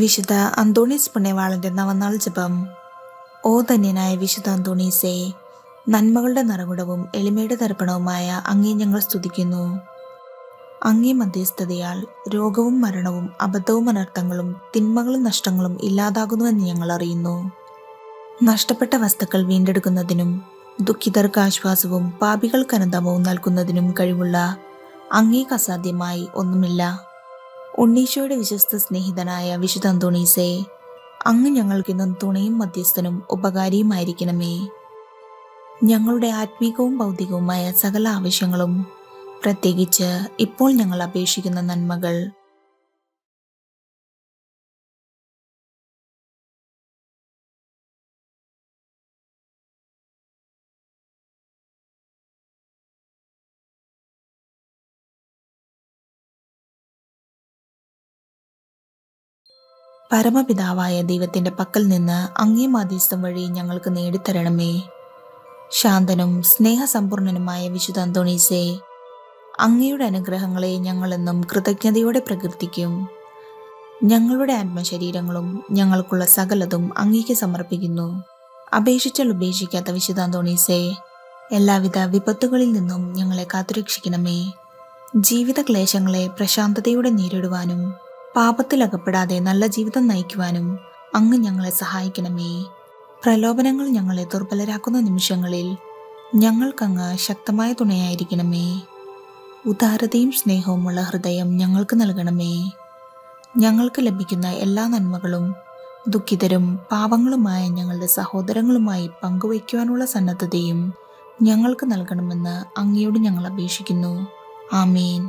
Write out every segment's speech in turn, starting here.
വിശുദ്ധ അന്തോണീസ് പുണ്യവാളന്റെ നവനാൾ ജപം. ഓ ധന്യനായ വിശുദ്ധ അന്തോണീസേ നന്മകളുടെ നിറകുടവും എളിമയുടെ തർപ്പണവുമായ അങ്ങേ ഞങ്ങൾ സ്തുതിക്കുന്നു. അങ്ങേ മധ്യസ്ഥതയാൽ രോഗവും മരണവും അബദ്ധവും അനർത്ഥങ്ങളും തിന്മകളും നഷ്ടങ്ങളും ഇല്ലാതാകുന്നുവെന്ന് ഞങ്ങൾ അറിയുന്നു. നഷ്ടപ്പെട്ട വസ്തുക്കൾ വീണ്ടെടുക്കുന്നതിനും ദുഃഖിതർക്ക് ആശ്വാസവും പാപികൾക്ക് അനന്തമവും നൽകുന്നതിനും കഴിവുള്ള അങ്ങേക്ക് അസാധ്യമായി ഒന്നുമില്ല. ഉണ്ണീശോയുടെ വിശ്വസ്ത സ്നേഹിതനായ വിശുദ്ധ അന്തോണീസേ അങ്ങ് ഞങ്ങൾക്കിന്നും തുണയും മധ്യസ്ഥനും ഉപകാരിയുമായിരിക്കണമേ. ഞങ്ങളുടെ ആത്മീകവും ഭൗതികവുമായ സകല ആവശ്യങ്ങളും പ്രത്യേകിച്ച് ഇപ്പോൾ ഞങ്ങൾ അപേക്ഷിക്കുന്ന നന്മകൾ പരമപിതാവായ ദൈവത്തിന്റെ പക്കൽ നിന്ന് അങ്ങേ മാധ്യസ്ഥം വഴി ഞങ്ങൾക്ക് നേടിത്തരണമേ. ശാന്തനും സ്നേഹസമ്പൂർണനുമായ വിശുദ്ധ അന്തോണീസേ അങ്ങയുടെ അനുഗ്രഹങ്ങളെ ഞങ്ങളെന്നും കൃതജ്ഞതയോടെ പ്രകീർത്തിക്കും. ഞങ്ങളുടെ ആത്മശരീരങ്ങളും ഞങ്ങൾക്കുള്ള സകലതും അങ്ങേക്ക് സമർപ്പിക്കുന്നു. അപേക്ഷിച്ചാൽ ഉപേക്ഷിക്കാത്ത വിശുദ്ധ അന്തോണീസേ എല്ലാവിധ വിപത്തുകളിൽ നിന്നും ഞങ്ങളെ കാത്തുരക്ഷിക്കണമേ. ജീവിത ക്ലേശങ്ങളെ പ്രശാന്തതയോടെ നേരിടുവാനും പാപത്തിലകപ്പെടാതെ നല്ല ജീവിതം നയിക്കുവാനും അങ്ങ് ഞങ്ങളെ സഹായിക്കണമേ. പ്രലോഭനങ്ങൾ ഞങ്ങളെ ദുർബലരാക്കുന്ന നിമിഷങ്ങളിൽ ഞങ്ങൾക്കങ്ങ് ശക്തമായ തുണയായിരിക്കണമേ. ഉദാരതയും സ്നേഹവുമുള്ള ഹൃദയം ഞങ്ങൾക്ക് നൽകണമേ. ഞങ്ങൾക്ക് ലഭിക്കുന്ന എല്ലാ നന്മകളും ദുഃഖിതരും പാപങ്ങളുമായ ഞങ്ങളുടെ സഹോദരങ്ങളുമായി പങ്കുവയ്ക്കുവാനുള്ള സന്നദ്ധതയും ഞങ്ങൾക്ക് നൽകണമെന്ന് അങ്ങയോട് ഞങ്ങൾ അപേക്ഷിക്കുന്നു. ആമീൻ.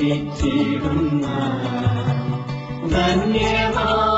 വധിച്ചിടുന്ന ധന്യമാം